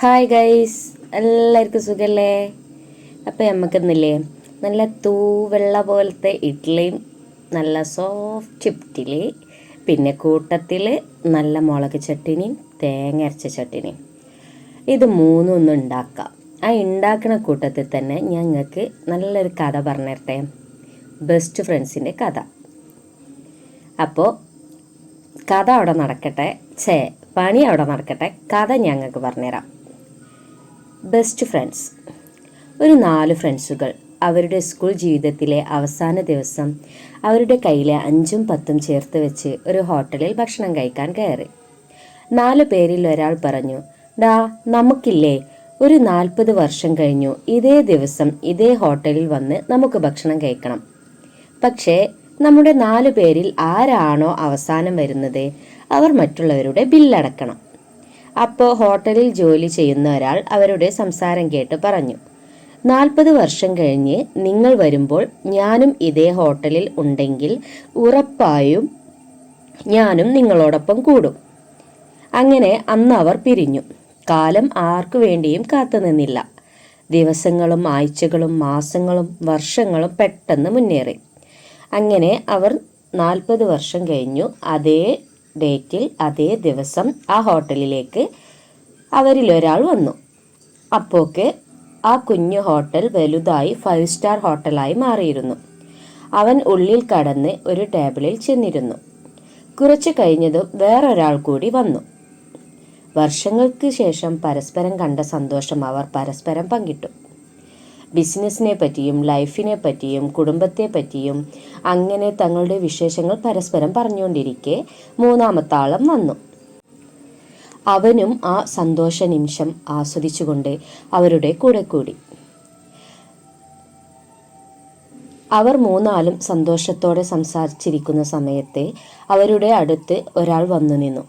Hi guys എല്ലാവർക്കും സുഖല്ലേ? അപ്പം നമുക്കിന്നില്ലേ നല്ല തൂവെള്ള പോലത്തെ ഇഡ്ഡലിയും നല്ല സോഫ്റ്റ് ഇഡ്ഡലി പിന്നെ കൂട്ടത്തിൽ നല്ല മുളക് ചട്ടിനിയും തേങ്ങ അരച്ച ചട്ടിനിയും. ഇത് മൂന്നും ഉണ്ടാക്കാം. ആ ഉണ്ടാക്കുന്ന കൂട്ടത്തിൽ തന്നെ ഞങ്ങൾക്ക് നല്ലൊരു കഥ പറഞ്ഞിരട്ടെ. ബെസ്റ്റ് ഫ്രണ്ട്സിന്റെ കഥ. അപ്പോൾ കഥ അവിടെ നടക്കട്ടെ. ഛേ പണി അവിടെ നടക്കട്ടെ. കഥ ഞങ്ങൾക്ക് പറഞ്ഞുതരാം ബെസ്റ്റ് ഫ്രണ്ട്സ്. ഒരു നാല് ഫ്രണ്ട്സുകൾ. അവരുടെ സ്കൂൾ ജീവിതത്തിലെ അവസാന ദിവസം അവരുടെ കയ്യിലെ അഞ്ചും പത്തും ചേർത്ത് വെച്ച് ഒരു ഹോട്ടലിൽ ഭക്ഷണം കഴിക്കാൻ കയറി. നാല് പേരിൽ ഒരാൾ പറഞ്ഞു ഡാ നമുക്കില്ലേ ഒരു നാൽപ്പത് വർഷം കഴിഞ്ഞു. ഇതേ ദിവസം ഇതേ ഹോട്ടലിൽ വന്ന് നമുക്ക് ഭക്ഷണം കഴിക്കണം. പക്ഷേ നമ്മുടെ നാല് പേരിൽ ആരാണോ അവസാനം വരുന്നത്? അവർ മറ്റുള്ളവരുടെ ബില്ലടക്കണം. അപ്പോൾ ഹോട്ടലിൽ ജോലി ചെയ്യുന്ന ഒരാൾ അവരുടെ സംസാരം കേട്ട് പറഞ്ഞു. നാൽപ്പത് വർഷം കഴിഞ്ഞ് നിങ്ങൾ വരുമ്പോൾ ഞാനും ഇതേ ഹോട്ടലിൽ ഉണ്ടെങ്കിൽ ഉറപ്പായും ഞാനും നിങ്ങളോടൊപ്പം കൂടും. അങ്ങനെ അന്ന് അവർ പിരിഞ്ഞു. കാലം ആർക്കു വേണ്ടിയും കാത്തുനിന്നില്ല ദിവസങ്ങളും ആഴ്ചകളും മാസങ്ങളും വർഷങ്ങളും പെട്ടെന്ന് മുന്നേറി. അങ്ങനെ അവർ നാൽപ്പത് വർഷം കഴിഞ്ഞു. അതേ ഡേറ്റിൽ അതേ ദിവസം ആ ഹോട്ടലിലേക്ക് അവരിലൊരാൾ വന്നു. അപ്പോക്ക് ആ കുഞ്ഞു ഹോട്ടൽ വലുതായി ഫൈവ് സ്റ്റാർ ഹോട്ടലായി മാറിയിരുന്നു. അവൻ ഉള്ളിൽ കടന്ന് ഒരു ടേബിളിൽ ചെന്നിരുന്നു. കുറച്ചു കഴിഞ്ഞതും വേറൊരാൾ കൂടി വന്നു. വർഷങ്ങൾക്ക് ശേഷം പരസ്പരം കണ്ട സന്തോഷം അവർ പരസ്പരം പങ്കിട്ടു. ബിസിനസ്സിനെ പറ്റിയും ലൈഫിനെ പറ്റിയും കുടുംബത്തെ പറ്റിയും അങ്ങനെ തങ്ങളുടെ വിശേഷങ്ങൾ പരസ്പരം പറഞ്ഞുകൊണ്ടിരിക്കെ മൂന്നാമത്തെ ആളം വന്നു. അവനും ആ സന്തോഷ നിമിഷം ആസ്വദിച്ചുകൊണ്ട് അവരുടെ കൂടെ കൂടി. അവർ മൂന്നാലും സന്തോഷത്തോടെ സംസാരിച്ചിരിക്കുന്ന സമയത്തെ അവരുടെ അടുത്ത് ഒരാൾ വന്നു നിന്നു.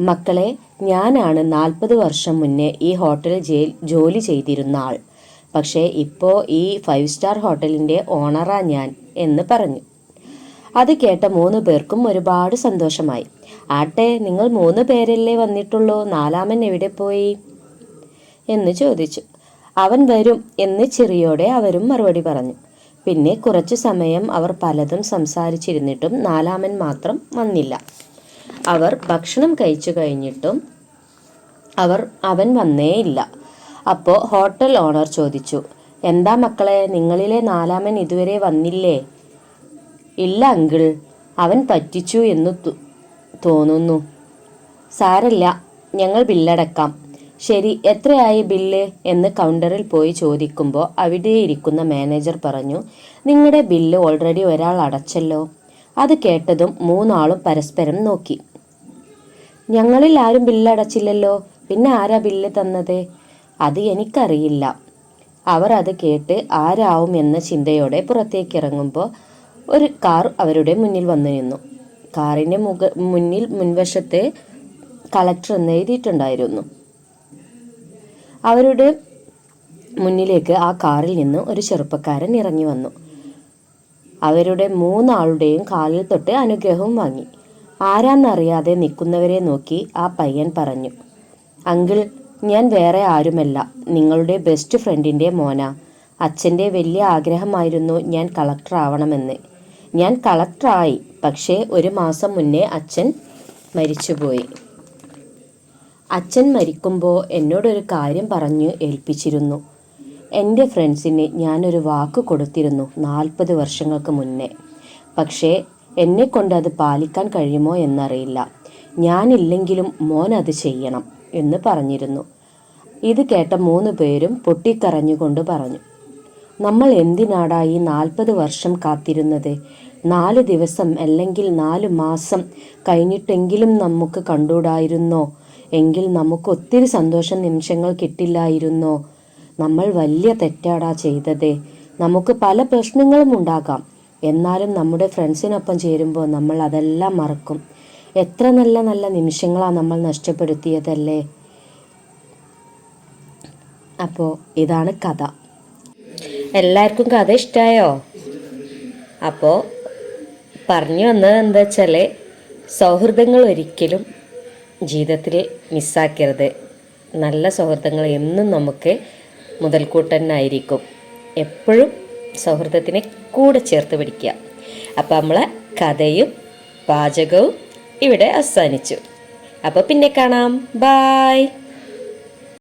മക്കളെ ഞാനാണ് നാൽപ്പത് വർഷം മുന്നേ ഈ ഹോട്ടലിൽ ജോലി ചെയ്തിരുന്ന ആൾ. പക്ഷേ ഇപ്പോൾ ഈ ഫൈവ് സ്റ്റാർ ഹോട്ടലിന്റെ ഓണറാ ഞാൻ എന്ന് പറഞ്ഞു. അത് കേട്ട മൂന്ന് പേർക്കും ഒരുപാട് സന്തോഷമായി. ആട്ടെ നിങ്ങൾ മൂന്ന് പേരല്ലേ വന്നിട്ടുള്ളൂ? നാലാമൻ എവിടെ പോയി? എന്ന് ചോദിച്ചു. അവൻ വരും എന്ന് ചെറിയോടെ അവരും മറുപടി പറഞ്ഞു. പിന്നെ കുറച്ചു സമയം അവർ പലതും സംസാരിച്ചിരുന്നിട്ടും നാലാമൻ മാത്രം വന്നില്ല. അവർ ഭക്ഷണം കഴിച്ചു കഴിഞ്ഞിട്ടും അവർ അവൻ വന്നേയില്ല. അപ്പോൾ ഹോട്ടൽ ഓണർ ചോദിച്ചു എന്താ മക്കളെ നിങ്ങളിലെ നാലാമൻ ഇതുവരെ വന്നില്ലേ? ഇല്ല അങ്കിൾ. അവൻ പറ്റിച്ചു എന്ന് തോന്നുന്നു. സാരല്ല ഞങ്ങൾ ബില്ലടക്കാം. ശരി എത്രയായി ബില്ല്? എന്ന് കൗണ്ടറിൽ പോയി ചോദിക്കുമ്പോൾ അവിടെ ഇരിക്കുന്ന മാനേജർ പറഞ്ഞു നിങ്ങളുടെ ബില്ല് ഓൾറെഡി ഒരാൾ അടച്ചല്ലോ. അത് കേട്ടതും മൂന്നാളും പരസ്പരം നോക്കി. ഞങ്ങളിൽ ആരും ബില്ലടച്ചില്ലല്ലോ. പിന്നെ ആരാ ബില്ല് തന്നത്? അത് എനിക്കറിയില്ല. അവർ അത് കേട്ട് ആരാവും എന്ന ചിന്തയോടെ പുറത്തേക്ക് ഇറങ്ങുമ്പോൾ ഒരു കാർ അവരുടെ മുന്നിൽ വന്നു നിന്നു. കാറിന്റെ മുഖ മുന്നിൽ മുൻവശത്ത് കളക്ടർ എന്ന് എഴുതിയിട്ടുണ്ടായിരുന്നു. അവരുടെ മുന്നിലേക്ക് ആ കാറിൽ നിന്ന് ഒരു ചെറുപ്പക്കാരൻ ഇറങ്ങി വന്നു. അവരുടെ മൂന്നാളുടെയും കാലിൽ തൊട്ട് അനുഗ്രഹവും വാങ്ങി. ആരാന്നറിയാതെ നിൽക്കുന്നവരെ നോക്കി ആ പയ്യൻ പറഞ്ഞു അങ്കിൾ ഞാൻ വേറെ ആരുമല്ല. നിങ്ങളുടെ ബെസ്റ്റ് ഫ്രണ്ടിന്റെ മോന. അച്ഛന്റെ വലിയ ആഗ്രഹമായിരുന്നു ഞാൻ കളക്ടർ ആവണമെന്ന്. ഞാൻ കളക്ടറായി പക്ഷേ ഒരു മാസം മുന്നേ അച്ഛൻ മരിച്ചുപോയി. അച്ഛൻ മരിക്കുമ്പോൾ എന്നോടൊരു കാര്യം പറഞ്ഞു ഏൽപ്പിച്ചിരുന്നു. എന്റെ ഫ്രണ്ട്സിന് ഞാനൊരു വാക്ക് കൊടുത്തിരുന്നു നാൽപ്പത് വർഷങ്ങൾക്ക് മുന്നേ. പക്ഷേ എന്നെ കൊണ്ട് അത് പാലിക്കാൻ കഴിയുമോ എന്നറിയില്ല. ഞാനില്ലെങ്കിലും മോൻ അത് ചെയ്യണം. എന്ന് പറഞ്ഞിരുന്നു. ഇത് കേട്ട മൂന്ന് പേരും പൊട്ടിക്കരഞ്ഞുകൊണ്ട് പറഞ്ഞു നമ്മൾ എന്തിനാടാ ഈ നാൽപ്പത് വർഷം കാത്തിരുന്നത്? നാല് ദിവസം അല്ലെങ്കിൽ നാല് മാസം കഴിഞ്ഞിട്ടെങ്കിലും നമുക്ക് കണ്ടുകൂടായിരുന്നോ? എങ്കിൽ നമുക്ക് ഒത്തിരി സന്തോഷ നിമിഷങ്ങൾ കിട്ടില്ലായിരുന്നോ? നമ്മൾ വലിയ തെറ്റാടാ ചെയ്തത്. നമുക്ക് പല പ്രശ്നങ്ങളും ഉണ്ടാകാം. എന്നാലും നമ്മുടെ ഫ്രണ്ട്സിനൊപ്പം ചേരുമ്പോൾ നമ്മൾ അതെല്ലാം മറക്കും. എത്ര നല്ല നല്ല നിമിഷങ്ങളാണ് നമ്മൾ നഷ്ടപ്പെടുത്തിയതല്ലേ? അപ്പോൾ ഇതാണ് കഥ. എല്ലാവർക്കും കഥ ഇഷ്ടമായോ അപ്പോൾ പറഞ്ഞു വന്നത് എന്താ വെച്ചാൽ സൗഹൃദങ്ങൾ ഒരിക്കലും ജീവിതത്തിൽ മിസ്സാക്കരുത്. നല്ല സൗഹൃദങ്ങൾ എന്നും നമുക്ക് മുതൽക്കൂട്ടനായിരിക്കും എപ്പോഴും സൗഹൃദത്തിനെ കൂടെ ചേർത്ത് പിടിക്കുക. അപ്പോൾ നമ്മളെ കഥയും പാചകവും ഇവിടെ അവസാനിച്ചു. അപ്പോൾ പിന്നെ കാണാം. ബായ്